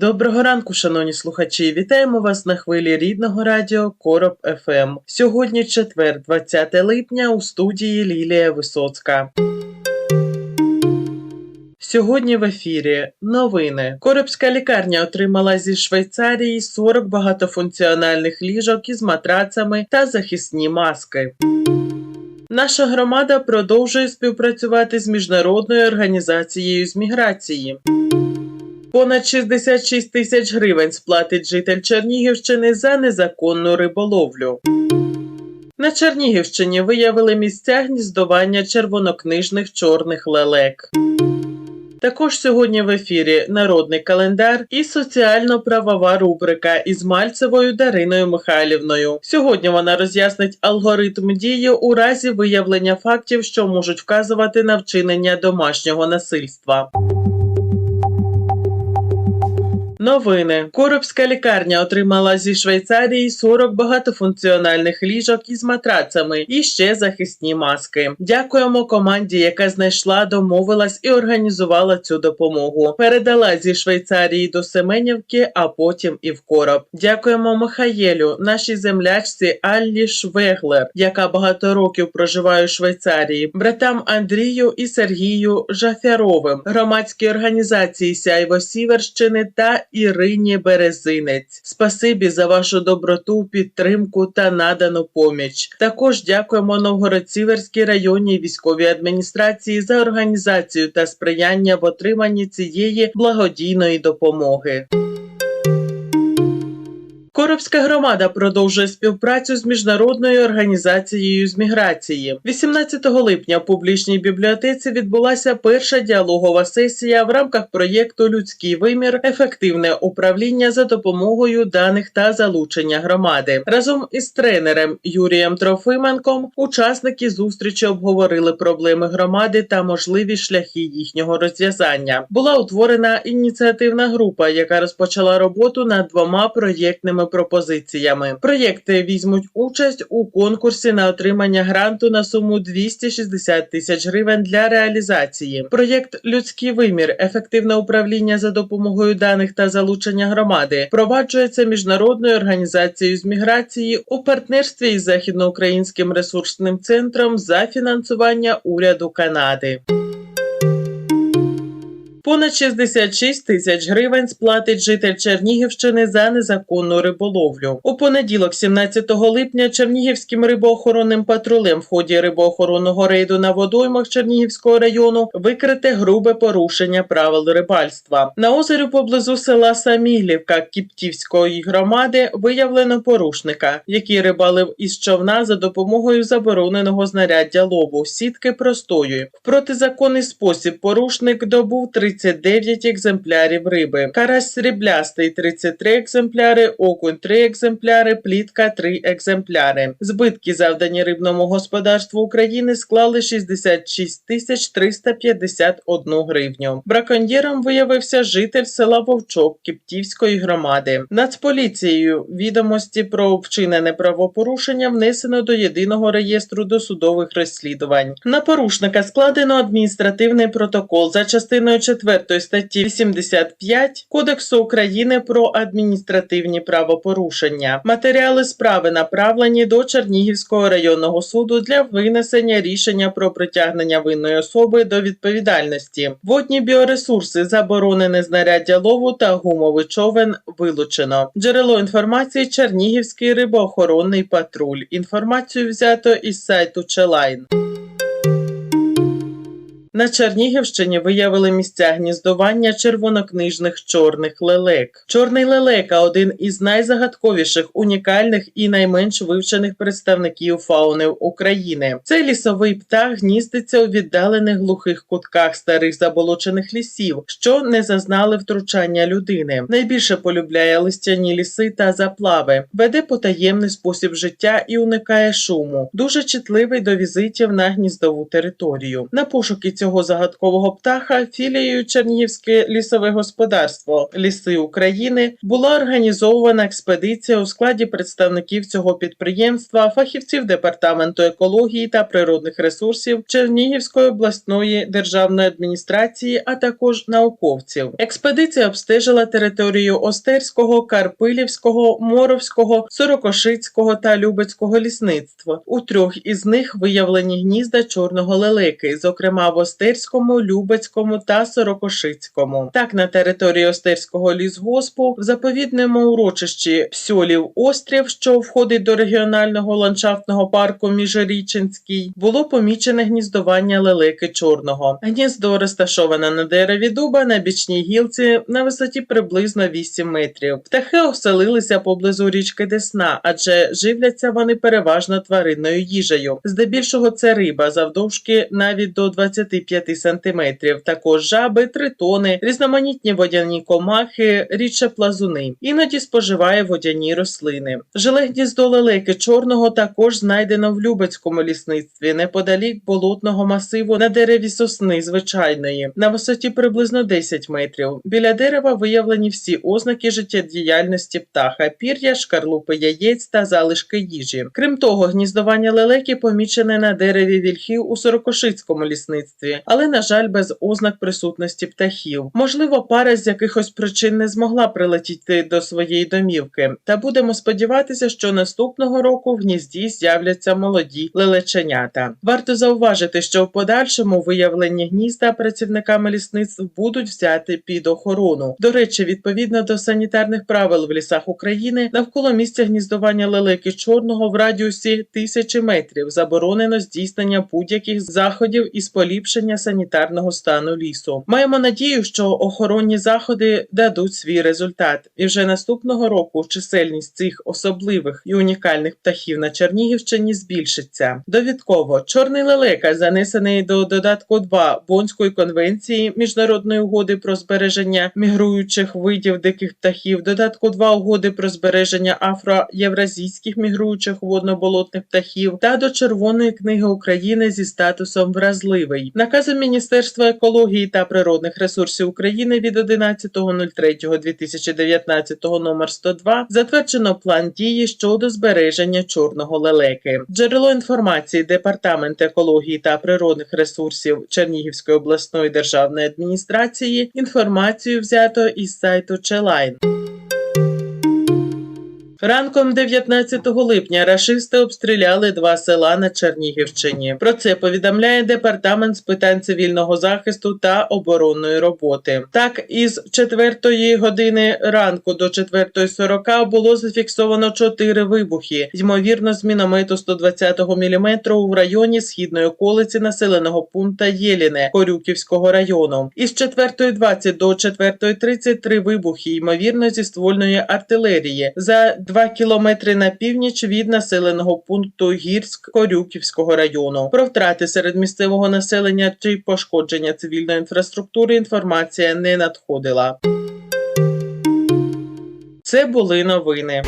Доброго ранку, шановні слухачі. Вітаємо вас на хвилі рідного радіо Короб ФМ. Сьогодні четвер, 20 липня, у студії Лілія Висоцька. Сьогодні в ефірі новини. Коробська лікарня отримала зі Швейцарії 40 багатофункціональних ліжок із матрацами та захисні маски. Наша громада продовжує співпрацювати з міжнародною організацією з міграції. Понад 66 тисяч гривень сплатить житель Чернігівщини за незаконну риболовлю. На Чернігівщині виявили місця гніздування червонокнижних чорних лелек. Також сьогодні в ефірі народний календар і соціально-правова рубрика із Мальцевою Дариною Михайлівною. Сьогодні вона роз'яснить алгоритм дії у разі виявлення фактів, що можуть вказувати на вчинення домашнього насильства. Новини. Коробська лікарня отримала зі Швейцарії 40 багатофункціональних ліжок із матрацами і ще захисні маски. Дякуємо команді, яка знайшла, домовилась і організувала цю допомогу. Передала зі Швейцарії до Семенівки, а потім і в короб. Дякуємо Михаєлю, нашій землячці Аллі Швеглер, яка багато років проживає у Швейцарії, братам Андрію і Сергію Жафяровим, громадській організації Сяйво Сіверщини та Ірині Березинець. Спасибі за вашу доброту, підтримку та надану поміч. Також дякуємо Новгород-Сіверській районній військовій адміністрації за організацію та сприяння в отриманні цієї благодійної допомоги. Коробська громада продовжує співпрацю з міжнародною організацією з міграції. 18 липня в публічній бібліотеці відбулася перша діалогова сесія в рамках проєкту Людський вимір, ефективне управління за допомогою даних та залучення громади. Разом із тренером Юрієм Трофименком учасники зустрічі обговорили проблеми громади та можливі шляхи їхнього розв'язання. Була утворена ініціативна група, яка розпочала роботу над двома проєктними пропозиціями. Проєкти візьмуть участь у конкурсі на отримання гранту на суму 260 тисяч гривень для реалізації. Проєкт Людський вимір, ефективне управління за допомогою даних та залучення громади впроваджується міжнародною організацією з міграції у партнерстві із західноукраїнським ресурсним центром за фінансування уряду Канади. Понад 66 тисяч гривень сплатить житель Чернігівщини за незаконну риболовлю. У понеділок, 17 липня, Чернігівським рибоохоронним патрулем в ході рибоохоронного рейду на водоймах Чернігівського району викрите грубе порушення правил рибальства. На озері поблизу села Самілівка Кіптівської громади виявлено порушника, який рибалив із човна за допомогою забороненого знаряддя лову сітки простою. В протизаконний спосіб порушник добув 39 екземплярів риби, карась сріблястий 33 екземпляри, окунь 3 екземпляри, плітка 3 екземпляри. Збитки, завдані рибному господарству України, склали 66 тисяч 351 гривню. Браконьєром виявився житель села Вовчок Кіптівської громади. Нацполіцією відомості про вчинене правопорушення внесено до єдиного реєстру досудових розслідувань. На порушника складено адміністративний протокол за частиною 4 статті 85 Кодексу України про адміністративні правопорушення. Матеріали справи направлені до Чернігівського районного суду для винесення рішення про притягнення винної особи до відповідальності. Водні біоресурси, заборонене знаряддя лову та гумовий човен вилучено. Джерело інформації Чернігівський рибоохоронний патруль. Інформацію взято із сайту Челайн. На Чернігівщині виявили місця гніздування червонокнижних чорних лелек. Чорний лелека один із найзагадковіших, унікальних і найменш вивчених представників фауни України. Цей лісовий птах гніздиться у віддалених глухих кутках старих заболочених лісів, що не зазнали втручання людини. Найбільше полюбляє листяні ліси та заплави, веде потаємний спосіб життя і уникає шуму. Дуже чутливий до візитів на гніздову територію. На пошуки цього загадкового птаха філією Чернігівське лісове господарство Ліси України була організована експедиція у складі представників цього підприємства, фахівців департаменту екології та природних ресурсів Чернігівської обласної державної адміністрації, а також науковців. Експедиція обстежила територію Остерського, Карпилівського, Моровського, Сорокошицького та Любецького лісництва. У трьох із них виявлені гнізда чорного лелеки, зокрема в Остерському, Любецькому та Сорокошицькому. Так, на території Остерського лісгоспу в заповідному урочищі Псьолів Острів, що входить до регіонального ландшафтного парку Міжрічинський, було помічене гніздування лелеки чорного. Гніздо розташоване на дереві дуба на бічній гілці на висоті приблизно 8 метрів. Птахи оселилися поблизу річки Десна, адже живляться вони переважно тваринною їжею. Здебільшого це риба завдовжки навіть до 25 сантиметрів. Також жаби, тритони, різноманітні водяні комахи, рідше плазуни. Іноді споживає водяні рослини. Жиле гніздо лелеки чорного також знайдено в Любецькому лісництві неподалік болотного масиву на дереві сосни звичайної на висоті приблизно 10 метрів. Біля дерева виявлені всі ознаки життєдіяльності птаха, пір'я, шкарлупи яєць та залишки їжі. Крім того, гніздування лелеки помічене на дереві вільхів у Сорокошицькому лісництві, але на жаль, без ознак присутності птахів. Можливо, пара з якихось причин не змогла прилетіти до своєї домівки. Та будемо сподіватися, що наступного року в гнізді з'являться молоді лелеченята. Варто зауважити, що в подальшому виявлені гнізда працівниками лісництв будуть взяти під охорону. До речі, відповідно до санітарних правил в лісах України, навколо місця гніздування лелеки чорного в радіусі тисячі метрів заборонено здійснення будь-яких заходів із поліпшення санітарного стану лісу. Маємо надію, що охоронні заходи дадуть свій результат, і вже наступного року чисельність цих особливих і унікальних птахів на Чернігівщині збільшиться. Довідково чорний лелека занесений до додатку 2 Бонської конвенції міжнародної угоди про збереження мігруючих видів диких птахів, додатку 2 угоди про збереження афроєвразійських мігруючих водно-болотних птахів та до Червоної книги України зі статусом вразливий. Наказом Міністерства екології та природних ресурсів України від 11.03.2019 номер 102 затверджено план дії щодо збереження чорного лелеки. Джерело інформації Департамент екології та природних ресурсів Чернігівської обласної державної адміністрації. Інформацію взято із сайту Челайн. Ранком 19 липня рашисти обстріляли два села на Чернігівщині. Про це повідомляє департамент з питань цивільного захисту та оборонної роботи. Так, із 4 години ранку до 4.40 було зафіксовано 4 вибухи, ймовірно, з міномету 120 мм в районі східної околиці населеного пункта Єліне Корюківського району. Із 4.20 до 4.30 три вибухи, ймовірно, зі ствольної артилерії. За 2 кілометри на північ від населеного пункту Гірськ Корюківського району. Про втрати серед місцевого населення чи пошкодження цивільної інфраструктури інформація не надходила. Це були новини.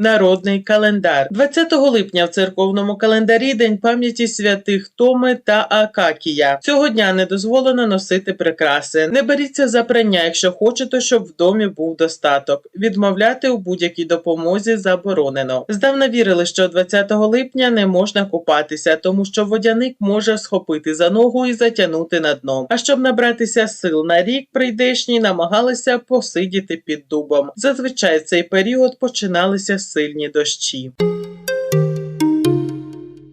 Народний календар. 20 липня в церковному календарі День пам'яті святих Томи та Акакія. Цього дня не дозволено носити прикраси. Не беріться за прання, якщо хочете, щоб в домі був достаток. Відмовляти у будь-якій допомозі заборонено. Здавна вірили, що 20 липня не можна купатися, тому що водяник може схопити за ногу і затягнути на дно. А щоб набратися сил на рік прийдешній, намагалися посидіти під дубом. Зазвичай цей період починалися сильні дощі.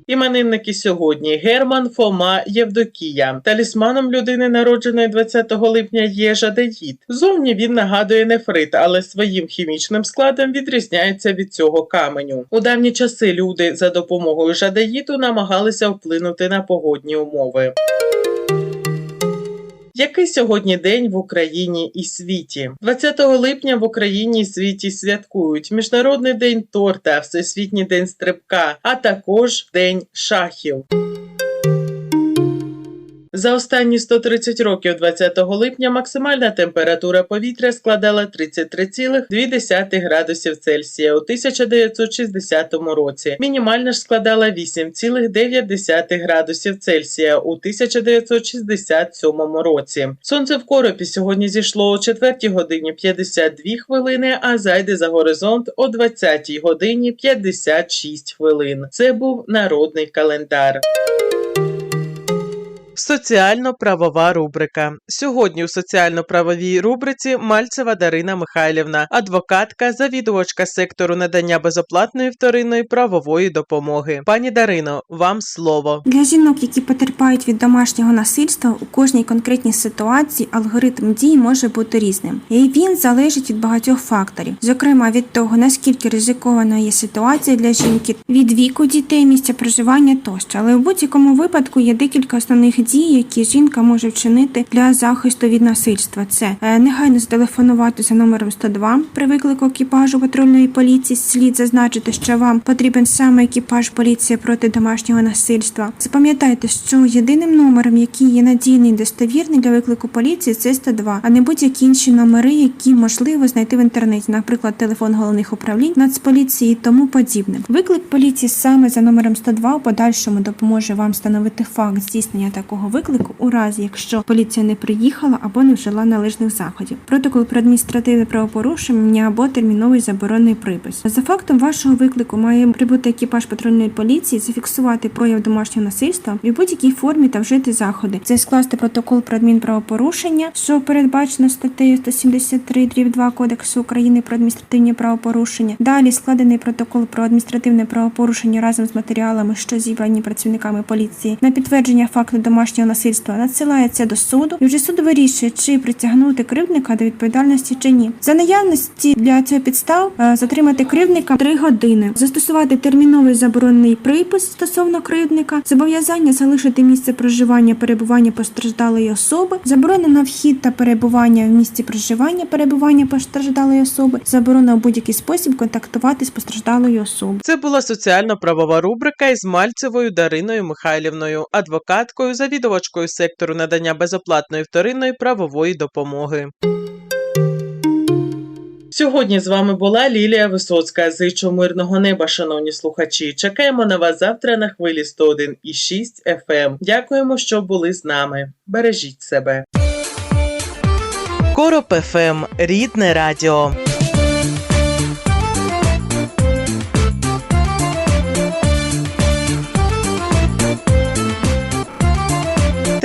Іменинники сьогодні Герман Фома Євдокія. Талісманом людини, народженої 20 липня, є жадеїд. Зовні він нагадує нефрит, але своїм хімічним складом відрізняється від цього каменю. У давні часи люди за допомогою жадеїду намагалися вплинути на погодні умови. Який сьогодні день в Україні і світі? 20 липня в Україні і світі святкують Міжнародний день торта, Всесвітній день стрибка, а також День шахів. За останні 130 років 20 липня максимальна температура повітря складала 33,2 градусів Цельсія у 1960 році. Мінімальна ж складала 8,9 градусів Цельсія у 1967 році. Сонце в коропі сьогодні зійшло о 4 годині 52 хвилини, а зайде за горизонт о 20 годині 56 хвилин. Це був народний календар. Соціально-правова рубрика. Сьогодні у соціально-правовій рубриці Мальцева Дарина Михайлівна, адвокатка, завідувачка сектору надання безоплатної вторинної правової допомоги. Пані Дарино, вам слово. Для жінок, які потерпають від домашнього насильства, у кожній конкретній ситуації алгоритм дій може бути різним, і він залежить від багатьох факторів, зокрема від того, наскільки ризикована є ситуація для жінки, від віку дітей, місця проживання тощо. Але в будь-якому випадку є декілька основних дій, які жінка може вчинити для захисту від насильства. Це е, негайно зателефонувати за номером 102 при виклику екіпажу патрульної поліції. Слід зазначити, що вам потрібен саме екіпаж поліції проти домашнього насильства. Запам'ятайте, що єдиним номером, який є надійний і достовірний для виклику поліції, це 102, а не будь-які інші номери, які можливо знайти в інтернеті, наприклад, телефон головних управлінь, Нацполіції і тому подібне. Виклик поліції саме за номером 102 у подальшому допоможе вам встановити факт здійснення такого виклику у разі, якщо поліція не приїхала або не вжила належних заходів. Протокол про адміністративне правопорушення або терміновий заборонний припис. За фактом вашого виклику має прибути екіпаж патрульної поліції, зафіксувати прояв домашнього насильства в будь-якій формі та вжити заходи. Це скласти протокол про адмінправопорушення, що передбачено статтею 173 дріб 2 Кодексу України про адміністративні правопорушення. Далі складений протокол про адміністративне правопорушення разом з матеріалами, що зібрані працівниками поліції на підтвердження факту домашнього насильства надсилається до суду, і вже суд вирішує, чи притягнути кривдника до відповідальності чи ні. За наявності для цього підстав е, затримати кривдника 3 години, застосувати терміновий заборонений припис стосовно кривдника, зобов'язання залишити місце проживання перебування постраждалої особи, заборона на вхід та перебування в місці проживання перебування постраждалої особи, заборона у будь-який спосіб контактувати з постраждалою особою. Це була соціально-правова рубрика із Мальцевою Дариною Михайлівною, адвокаткою, завідувачкою сектору надання безоплатної вторинної правової допомоги. Сьогодні з вами була Лілія Висоцька. Зичу мирного неба, шановні слухачі. Чекаємо на вас завтра на хвилі 101,6 FM. Дякуємо, що були з нами. Бережіть себе. Короб ФМ. Рідне радіо.